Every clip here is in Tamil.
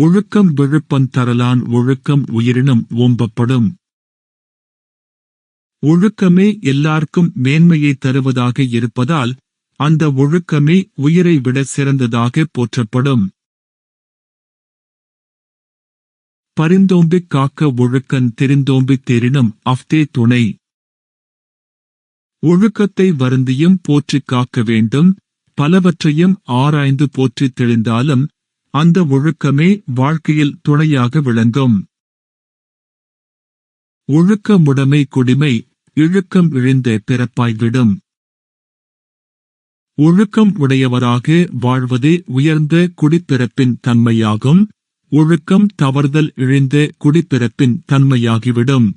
ஒழுக்கம் விழுப்பம் தரலான் ஒழுக்கம் உயிரினும் ஓம்பப்படும். ஒழுக்கமே எல்லாருக்கும் மேன்மையை தருவதாக இருப்பதால் அந்த ஒழுக்கமே உயிரை விட சிறந்ததாக போற்றப்படும். பரிந்தோம்பிக் காக்க ஒழுக்கன் தெரிந்தோம்பித் தெரினும் அஃதே துணை. ஒழுக்கத்தை வருந்தியும் போற்றிக் காக்க வேண்டும் பலவற்றையும் ஆராய்ந்து போற்றித் தெளிந்தாலும் அந்த ஒழுக்கமே வாழ்க்கையில் துணையாக விளங்கும். ஒழுக்கமுடைமை குடிமை இழுக்கம் இழிந்த பிறப்பாய்விடும் ஒழுக்கம் உடையவராக வாழ்வது உயர்ந்த குடிப்பிறப்பின் தன்மையாகும். ஒழுக்கம் தவறுதல் இழிந்த குடிப்பிறப்பின் தன்மையாகிவிடும்.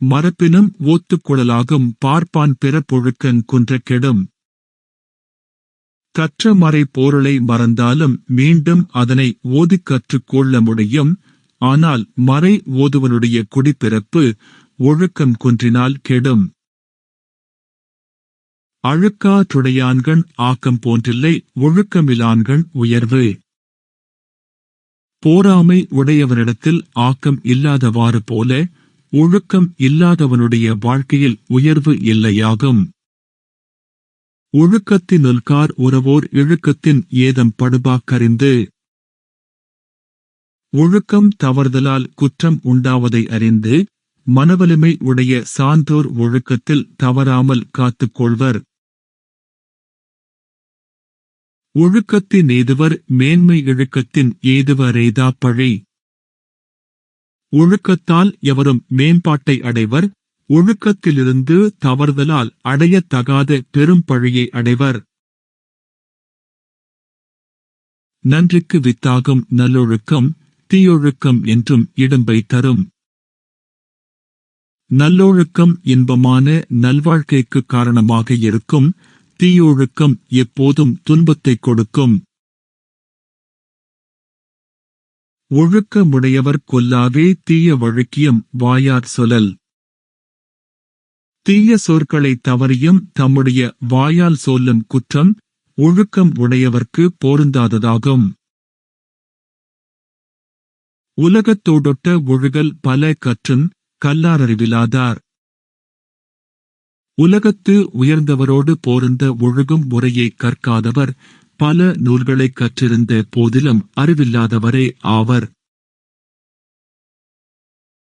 மரப்பினும் ஓத்துக்குழலாகும் பார்ப்பான் பிறப்பொழுக்கன் குன்ற கெடும் கற்ற மறை பொருளை மறந்தாலும் மீண்டும் அதனை ஓதிக் கற்றுக்கொள்ள முடியும். ஆனால் மறை ஓதுவனுடைய குடிப்பிறப்பு ஒழுக்கம் குன்றினால் கெடும். அழுக்காற்றுடையான்கண் ஆக்கம் போன்றில்லை ஒழுக்கமிலான்கண் உயர்வு. போராமை உடையவனிடத்தில் ஆக்கம் இல்லாதவாறு போல ஒழுக்கம் இல்லாதவனுடைய வாழ்க்கையில் உயர்வு இல்லையாகும். ஒழுக்கத்தினுல்கார் உறவோர் இழுக்கத்தின் ஏதம் படுபாக்கறிந்து ஒழுக்கம் தவறுதலால் குற்றம் உண்டாவதை அறிந்து மனவலிமை உடைய சான்றோர் ஒழுக்கத்தில் தவறாமல் காத்துக்கொள்வர். ஒழுக்கத்தின் ஏதுவர் மேன்மை இழுக்கத்தின் ஏதுவரேதா பழி. ஒழுக்கத்தால் எவரும் மேம்பாட்டை அடைவர் ஒழுக்கத்திலிருந்து தவறுதலால் அடையத்தகாத பெரும் பழியை அடைவர். நன்றிக்கு வித்தாகும் நல்லொழுக்கம் தீயொழுக்கம் என்றும் இடம்பை தரும். நல்லொழுக்கம் இன்பமான நல்வாழ்க்கைக்கு காரணமாக இருக்கும் தீயொழுக்கம் எப்போதும் துன்பத்தை கொடுக்கும். ஒழுக்கமுடையவர் கொல்லாவே தீய வழுக்கியம் வாயார் சொல்லல் தீய சொற்களை தவறியும் தம்முடைய வாயால் சொல்லும் குற்றம் ஒழுக்கம் உடையவர்க்கு பொருந்தாததாகும். உலகத்தோடொட்ட ஒழுகல் பல கற்றும் கல்லாரறிவிலாதார் உலகத்து உயர்ந்தவரோடு போருந்த ஒழுகும் முறையை கற்காதவர் பல நூல்களைக் கற்றிருந்த போதிலும் அறிவில்லாதவரே ஆவர்.